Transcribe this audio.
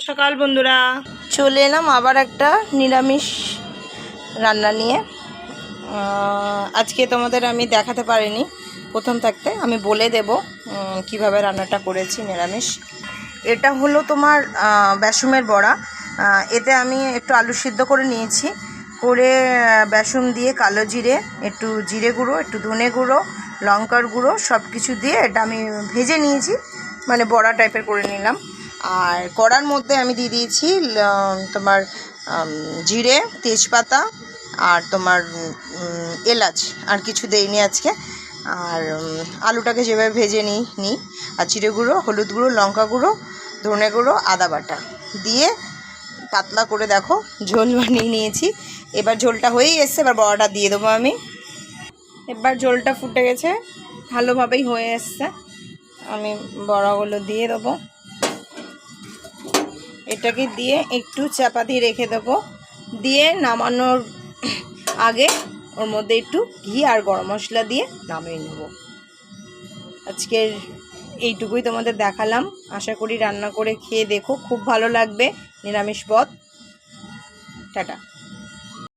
সকাল, বন্ধুরা। চলে এলাম আবার একটা নিরামিষ রান্না নিয়ে। আজকে তোমাদের আমি দেখাতে পারিনি, প্রথম থাকতে। আমি বলে দেব কীভাবে রান্নাটা করেছি নিরামিষ। এটা হলো তোমার বেসমের বড়া। এতে আমি একটু আলু সিদ্ধ করে নিয়েছি। করে বেসন দিয়ে কালো জিরে, একটু জিরে গুঁড়ো, একটু ধনে গুঁড়ো, লঙ্কার গুঁড়ো সব কিছু দিয়ে এটা আমি ভেজে নিয়েছি। মানে বড়া টাইপের করে নিলাম। আর কড়ার মধ্যে আমি দিয়ে দিয়েছি তোমার জিরে, তেজপাতা আর তোমার এলাচ। আর কিছু দেইনি আজকে। আর আলুটাকে যেভাবে ভেজে নিই নিই আর জিরে গুঁড়ো, হলুদ গুঁড়ো, লঙ্কা গুঁড়ো, ধনে গুঁড়ো, আদা বাটা। দিয়ে পাতলা করে দেখো, ঝোল বানিয়ে নিয়েছি। এবার ঝোলটা হয়েই এসছে, এবার বড়াটা দিয়ে দেবো আমি। এবার ঝোলটা ফুটে গেছে, ভালোভাবেই হয়ে এসছে। আমি বড়াগুলো দিয়ে দেবো। এটাকে দিয়ে একটু চাপা দিয়ে রেখে দেবো। দিয়ে নামানোর আগে ওর মধ্যে একটু ঘি আর গরম মশলা দিয়ে নামিয়ে নেব। আজকের এইটুকুই তোমাদের দেখালাম। আশা করি রান্না করে খেয়ে দেখো। খুব ভালো লাগবে। নিরামিষ পথ টাটা।